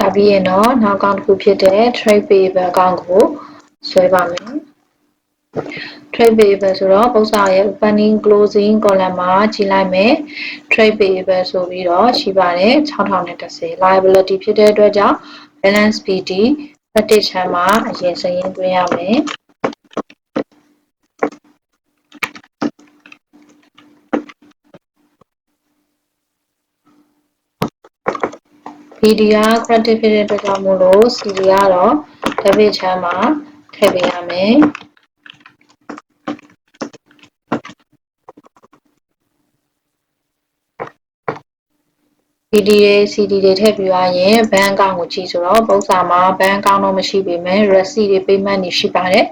ဒါပြီးရင်တော့နောက်အကောင့်တစ်ခုဖြစ်တဲ့ trade payable အကောင့်ကိုဆွဲပါမယ် trade payable ဆိုတော့ပု္ပ္ပစာရဲ့ opening closing column မှာကြည့်လိုက်မယ် trade payable ဆိုပြီးတော့ရှိပါတယ်6010 liability ဖြစ်တဲ့အတွက်ကြောင့် balance PD credit ချမ်းမှာအရင်စရင်သွင်းရမယ် PD က credit ဖြစ်တဲ့အတွက်ကြောင့်မို့လို့ CD ကတော့ debit ချမ်းမှာထည့်ပေးရမယ် PD တွေ CD တွေထည့်ပြီးသွားရင်ဘဏ်အကောင့်ကိုကြည့်ဆိုတော့ပုံစံမှာဘဏ်အကောင့်တော့မရှိပေမဲ့ receipt တွေ payment တွေရှိပါတယ်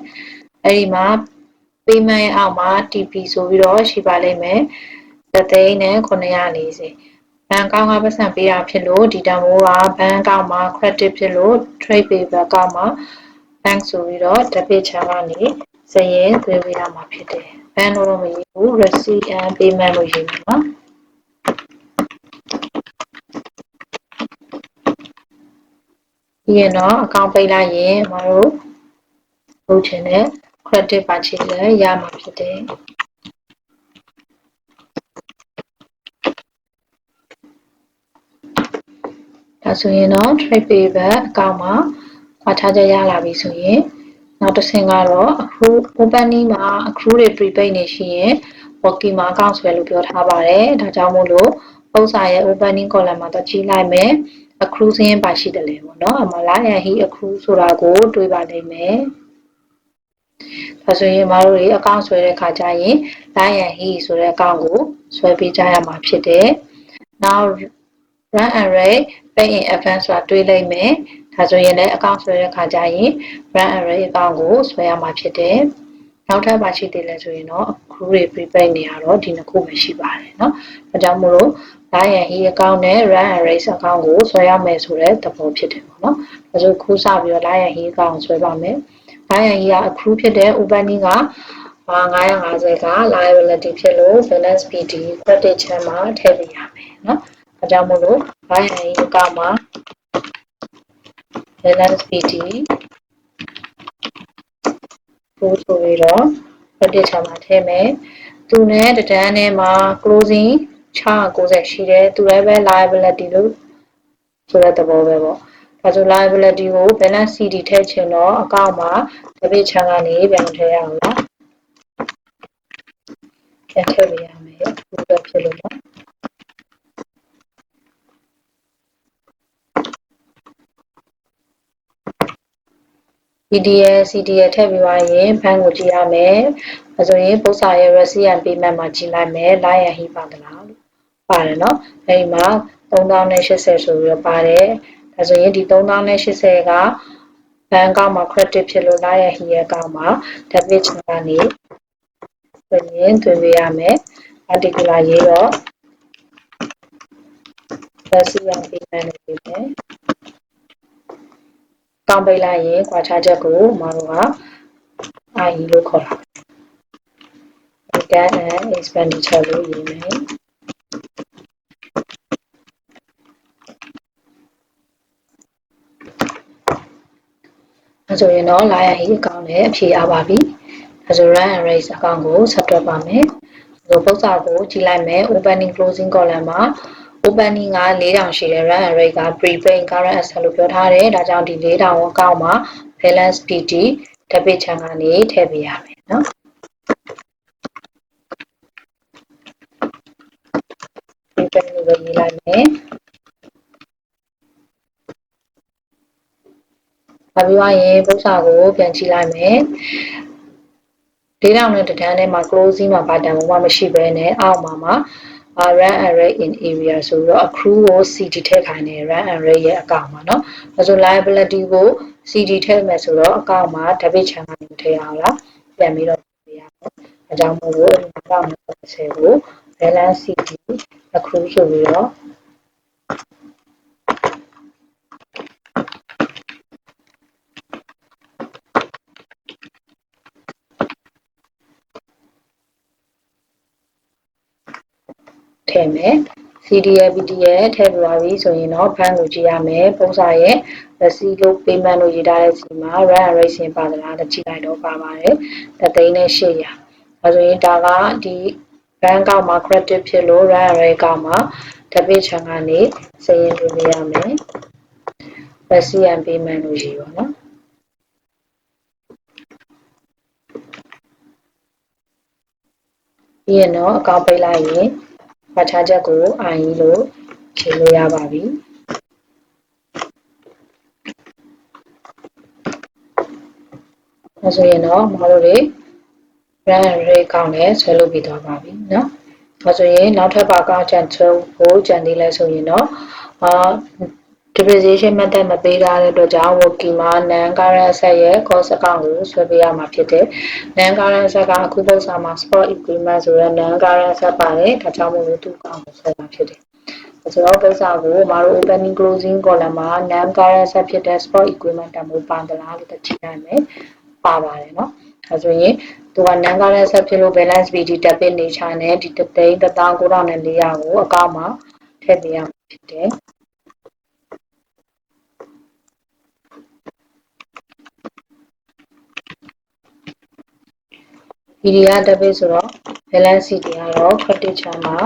အဲ့ဒီမှာ payment ရဲ့အောက်မှာ TP ဆိုပြီးတော့ရှိပါလိမ့်မယ်တစ်သိန်းနဲ့940 ဘဏ်အကောင့်ကပတ်စံပေးတာဖြစ်လို့ဒီတန်ဖိုးကဘဏ်အကောင့်မှာ credit ဖြစ်လို့ trade paper အကောင့်မှာ bank ဆိုပြီးတော့ debit ချမ်းကနေစရင်သွင်းပေးရမှာဖြစ်တယ်ဘဏ်တော့မရေးဘူး receipt and payment လို့ရေးမှာနော်ပြီးရင်တော့အကောင့်ပိတ်လိုက်ရင်မတို့လုပ်ချင်တဲ့ credit purchase လည်းရမှာဖြစ်တယ် ဒါဆိုရင်တော့ trade payable အကောင့်မှာခွာထားချက်ရလာပြီဆိုရင်နောက်တစ်ဆင့်ကတော့ accrue opening မှာ accrue တွေ prepaid နေရှိရင် working မှာ account ဆွဲလို့ပြောထားပါတယ်ဒါကြောင့်မို့လို့ပုံစာရဲ့ opening column မှာတော့ကြည့်လိုက်မယ် accrue စင်းပါရှိတယ်လေပေါ့နော်အမလား and he accrue ဆိုတာကိုတွေးပါလိမ့်မယ်ဒါဆိုရင်မတို့တွေအကောင့်ဆွဲတဲ့ခါကျရင် line and he ဆိုတဲ့အကောင့်ကိုဆွဲပေးကြရမှာဖြစ်တယ် now run array pay in advance ဆိုတာတွေးလိုက်မယ်ဒါဆိုရင်လည်းအကောင့်ဆွဲတဲ့ခါကျရင် run array အကောင့်ကိုဆွဲရမှာဖြစ်တယ်နောက်ထပ်ပါရှိသေးလဲဆိုရင်တော့ accrue တွေ prepaid နေရတော့ဒီနှစ်ခုပဲရှိပါတယ်เนาะဒါကြောင့်မို့လို့ line and he account နဲ့ run arrays account ကိုဆွဲရမယ်ဆိုတဲ့သဘောဖြစ်တယ်ပေါ့နော်။ဒါဆိုခုစပြီးတော့ line and he account ကိုဆွဲပါမယ်။ line and heက accrue ဖြစ်တဲ့ opening က950က liability ဖြစ်လို့ balance PD credit ချမ်းမှာထည့်ပေးရမယ်နော်။ ဒါကြောင့်မို့လို့ line and he account မှာ balance PD ကိုဆိုပြီးတော့ credit ချမ်းမှာထည့်မယ်။သူနဲ့တဒန်းထဲမှာ closing 690ရှိတယ်သူလည်းပဲ liability လို့ဆိုတဲ့သဘောပဲပေါ့ဒါဆို liability ကို balance CD ထည့်ချင်တော့အကောင့်မှာ debit ချမ်းကနေပြန်ထည့်ရအောင်လားပြန်ထည့်ပေးရမယ်ဘယ်လိုဖြစ်လို့လဲ PDL CDL ထည့်ပြီးသွားရင် ဘဏ်ကိုကြည့်ရမယ်။အဲဆိုရင်ပု္ပ္ပစာရဲ့ receipt and payment မှာကြည့်လိုက်မယ်။ line and he ပါသလားလို့ပါတယ်နော်။အဲဒီမှာ3080ဆိုပြီးတော့ပါတယ်။ဒါဆိုရင်ဒီ3080ကဘဏ်ကောက်မှာ credit ဖြစ်လို့ line and he ရဲ့ကောက်မှာ debit ချကနေဆိုရင်သွင်းပေးရမယ်။ particular ရေးတော့ receipt and payment လို့ရေးမယ်။ ကောင်းပိတ်လိုက်ရင်ခွာခြားချက်ကိုမတို့က IE လို့ခေါ်တာ Income and expenditure လို့ရေးမယ်အဲဆိုရင်တော့ line and e account နဲ့အဖြေရပါပြီအဲဆို run and raise account ကိုဆက်တွက်ပါမယ်ဆိုပု္ပ္ပစာကိုကြည့်လိုက်မယ် opening closing column မှာ opening က4000ရှိတယ် run and rate က pre-brain current asset လို့ပြောထားတယ်ဒါကြောင့်ဒီ4000ကိုအောက်မှာ balance pt တပိတ်ချံကနေထည့်ပေးရမယ်နော်ဒီတန်းလို့ရေးလိုက်မယ်။နောက်ပြီးတော့ရင်ပု္ပ္ပစာကိုပြန်ကြည့်လိုက်မယ်။ဒေးတောင်နဲ့တဒန်းထဲမှာ closing မှာ button ဘာမရှိဘဲနဲ့အောက်မှာမှာ run array in area ဆိုတော့ accrue ကို cd ထည့်ခိုင်းတယ် run array ရဲ့အကောင့်မှာเนาะအဲဆို liability ကို cd ထည့်မယ်ဆိုတော့အကောင့်မှာ debit ချမ်းကနေထည့်အောင်လားပြန်ပြီးတော့ပြရမယ်အကြောင်းမို့လို့ဒီအကောင့်မှာ30ကို balance cd accrue ဆိုပြီးတော့ ထည့်မယ် CDL BDL ထည့်ပြပါပြီဆိုရင်တော့ဘန်းကိုကြည့်ရမယ်ပုံစံရဲ့ receipt လို့ payment လို့ရေးထားတဲ့စီမှာ run and racing ပါသလားတကြည့်လိုက်တော့ပါပါတယ်တသိန်းနဲ့800အဲဆိုရင်ဒါကဒီဘဏ်ကောက်မှာ credit ဖြစ်လို့ run and rate ကောက်မှာ debit ချန်ကနေစာရင်းသွင်းပေးရမယ် receipt and payment လို့ရေးပါနော်ပြီးရင်တော့အကောင့်ပိတ်လိုက်ရင် မှတ်ချက်ချက်ကို IE လို့ခြေလို့ရပါပြီအဲဆိုရင်တော့မတို့တွေ run rate ကောင်းနဲ့ဆွဲလုပ်ပြီးသွားပါပြီเนาะအဲဆိုရင်နောက်ထပ်ပါကောင်းချန်ချိုးကိုကြံသေးလဲဆိုရင်တော့အာ depreciation method မပေးထားတဲ့အတွက်ကြောင့် working မှာ non current asset ရဲ့ cost account ကိုဆွဲပေးရမှာဖြစ်တယ်။ non current asset ကအခုပုံစံမှာ spot equipment ဆိုတဲ့ non current asset ပါတယ်။ဒါကြောင့်မို့လို့သူ့ account ကိုဆွဲတာဖြစ်တယ်။ကျွန်တော်ပုံစံကိုမတို့ opening closing column မှာ non current asset ဖြစ်တဲ့ spot equipment တမိုးပါသလားလို့သိရမယ်။ပါပါတယ်နော်။အဲဆိုရင်သူက non current asset ဖြစ်လို့ balance BD debit nature နဲ့ဒီ3,900နဲ့400ကိုအကောင့်မှာထည့်ပေးရမှာဖြစ်တယ်။ ဒီဒီက debit ဆိုတော့ balance sheet တွေကတော့ credit ချမ်းမှာ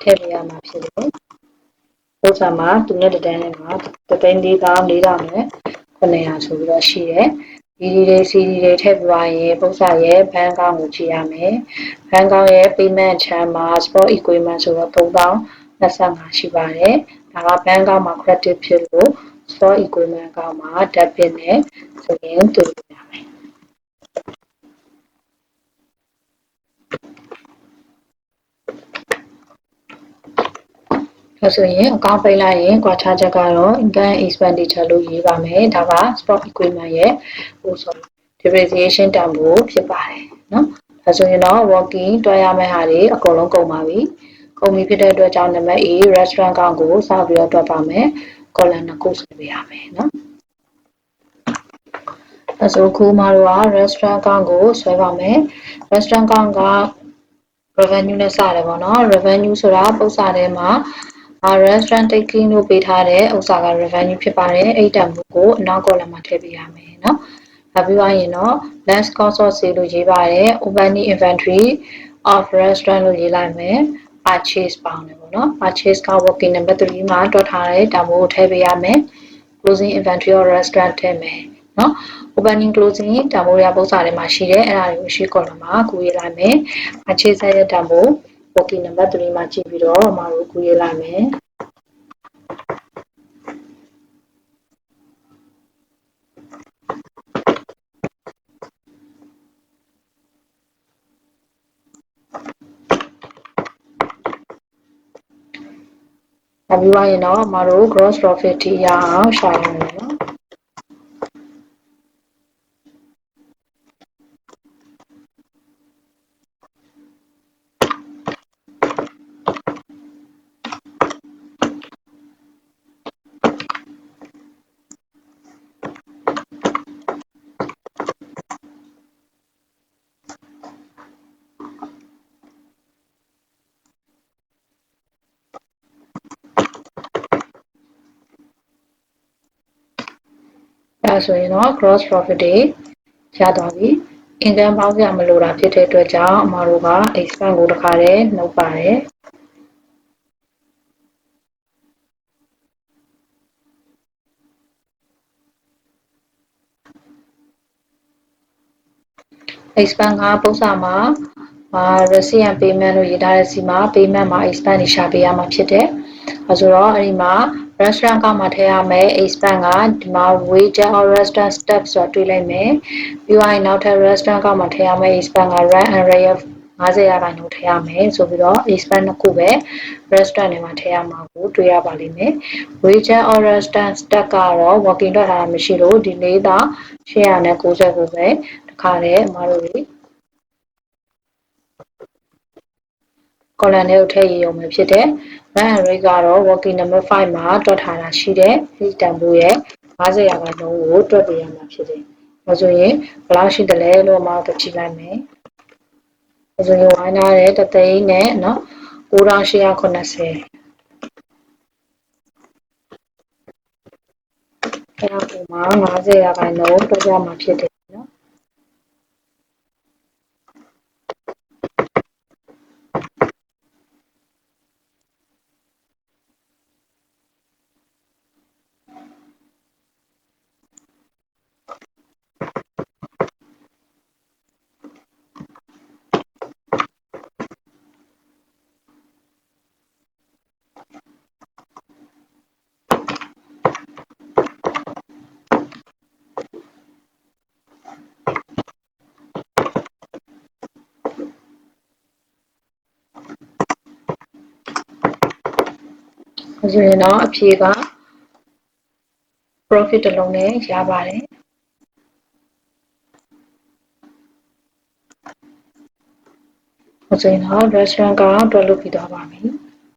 ထည့်ပေးရမှာဖြစ်တယ်။ဥစ္စာမှာသူနဲ့တတန်းနဲ့မှာတသိန်း၄000 400နဲ့900ဆိုပြီးတော့ရှိတယ်။ဒီဒီတွေ CD တွေထည့်ပြပါရင်ပု္ပ္ပာရဲ့ဘဏ်ကောင်းကိုကြည့်ရမယ်။ဘဏ်ကောင်းရဲ့ payment ချမ်းမှာ sport equipment ဆိုတော့3025ရှိပါတယ်။ဒါကဘဏ်ကောင်းမှာ credit ဖြစ်လို့ sport equipment ကောင်းမှာ debit နဲ့ဆိုရင်တူရမယ်။ ဒါဆိုရင် account ပိတ်လိုက်ရင် quarter ချက်ကတော့ income expenditure လို့ရေးပါမယ်ဒါက stock equipment ရဲ့ဟိုဆို depreciation တန်ဖိုးဖြစ်ပါတယ်နော်ဒါဆိုရင်တော့ walking တွားရမယ့်ဟာတွေအကုန်လုံးကုန်ပါပြီကုန်ပြီဖြစ်တဲ့အတွက်ကြောင့်နံပါတ် A restaurant ကောင်ကိုစပြီးတော့တွက်ပါမယ် column နှစ်ခုဆွဲပေးရမယ်နော်အဆိုခုမှတော့ restaurant account ကိုဆွဲပါမယ် restaurant account က revenue နဲ့စတယ်ပေါ့နော် revenue ဆိုတာပုတ်စာထဲမှာ အာ restaurant taking လို့ပေးထားတဲ့ဥစ္စာက revenue ဖြစ်ပါတယ်အဲ့တန်ဖိုးကိုအနောက် column မှာထည့်ပေးရမယ်เนาะနောက်ပြီးသွားရင်တော့ less cost of sale လို့ရေးပါတယ် opening inventory of restaurant လို့ရေးလိုက်မယ် purchase ပေါင်းတယ်ပေါ့နော် purchase က working number 3မှာတွက်ထားတဲ့တန်ဖိုးကိုထည့်ပေးရမယ် closing inventory of restaurant ထည့်မယ်နော် opening closing တန်ဖိုးရပုံစံတွေမှာရှိတယ်အဲ့ဒါတွေကိုရှိ column မှာကူရေးလိုက်မယ် purchase ရဲ့တန်ဖိုး working number 3မှာကြည့်ပြီးတော့အမှာကိုကူရေးလိုက်မယ်နောက်ပြီးရင်တော့အမတို့ gross profit ထိရအောင်ရှာရမယ် နော်အဲဆိုရင်တော့ gross profit တွေရသွားပြီ income ပေါင်းစရာမလိုတာဖြစ်တဲ့အတွက်ကြောင့်အမတို့က expense ကိုတစ်ခါတည်းနှုတ်ပါတယ် expense ကပုံစံမှာအာ receipt and payment လို့ရေးထားတဲ့စီမှာ payment မှာ expense တွေရှာပေးရမှာဖြစ်တယ်။အဲဆိုတော့အဲ့ဒီမှာ restaurant ကမှထည့်ရမယ် expense ကဒီမှာ waiter or restaurant staff ဆိုတာတွေ့လိုက်မယ်။ပြီးတော့နောက်ထပ် restaurant ကမှထည့်ရမယ် expense က rent and rate 50ရာခိုင်နှုန်းထည့်ရမယ်ဆိုပြီးတော့ expense နှစ်ခုပဲ restaurant တွေမှာထည့်ရမှာကိုတွေ့ရပါလိမ့်မယ်။ waiter or restaurant staff ကတော့ working တော့ထားတာမရှိလို့ဒီလေးသာ899ပဲတခါတည်းအမတို့တွေ column တွေကိုထည့်ရရုံပဲဖြစ်တယ်။ run and rate ကတော့ working number 5မှာတွက်ထားတာရှိတယ်။ဒီတန်ဖိုးရဲ့50ရာခိုင်နှုန်းကိုတွက်ပေးရမှာဖြစ်တယ်။ဒါဆိုရင်ဘယ်လောက်ရှိတယ်လဲလို့အမတို့ကြည့်လိုက်မယ်။ဒါဆိုရင်ဝိုင်းထားတဲ့တသိန်းနဲ့နော်9890အဲ့ဒါပုံမှာ90ရာခိုင်နှုန်းတွက်ကြမှာဖြစ်တယ် ဆိုရင်တော့အဖြေက profit တစ်လုံးနဲ့ရပါတယ်ဒါဆိုရင်တော့ restaurant ကတွက်လုပ်ပြီးသွားပါပြီ